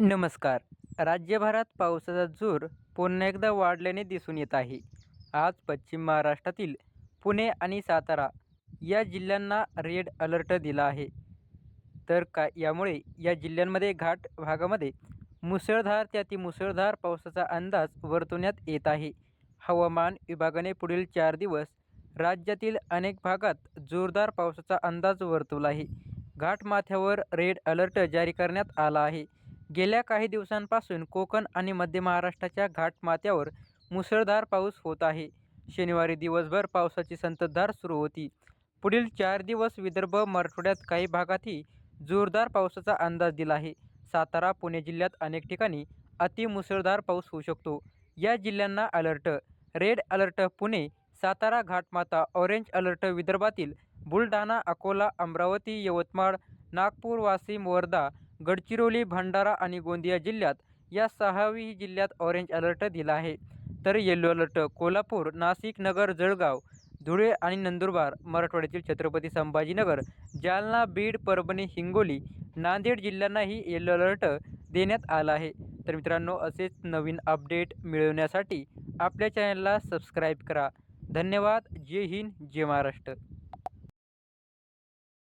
नमस्कार. राज्यभरात पावसाचा जोर पुन्हा एकदा वाढल्याने दिसून येत आहे. आज पश्चिम महाराष्ट्रातील पुणे आणि सातारा या जिल्ह्यांना रेड अलर्ट दिला आहे. तर का यामुळे या जिल्ह्यांमध्ये घाट भागामध्ये मुसळधार ते अतिमुसळधार पावसाचा अंदाज वर्तवण्यात येत आहे. हवामान विभागाने पुढील चार दिवस राज्यातील अनेक भागात जोरदार पावसाचा अंदाज वर्तवला आहे. घाटमाथ्यावर रेड अलर्ट जारी करण्यात आला आहे. गेल्या काही दिवसांपासून कोकण आणि मध्य महाराष्ट्राच्या घाटमाथ्यावर मुसळधार पाऊस होत आहे. शनिवारी दिवसभर पावसाची संततधार सुरू होती. पुढील चार दिवस विदर्भ मराठवाड्यात काही भागातही जोरदार पावसाचा अंदाज दिला आहे. सातारा पुणे जिल्ह्यात अनेक ठिकाणी अतिमुसळधार पाऊस होऊ शकतो. या जिल्ह्यांना alert red alert Pune Satara घाटमाता orange alert विदर्भातील बुलढाणा अकोला अमरावती यवतमाळ नागपूर वाशिम वर्धा गडचिरोली भंडारा आणि गोंदिया जिल्ह्यात या सहावी जिल्ह्यात ऑरेंज अलर्ट दिला आहे. तर येलो अलर्ट कोल्हापूर नाशिक नगर जळगाव धुळे आणि नंदुरबार मराठवाड्यातील छत्रपती संभाजीनगर जालना बीड परभणी हिंगोली नांदेड जिल्ह्यांनाही येलो अलर्ट देण्यात आला आहे. तर मित्रांनो असेच नवीन अपडेट मिळवण्यासाठी आपल्या चॅनलला सबस्क्राईब करा. धन्यवाद. जय हिंद जय महाराष्ट्र.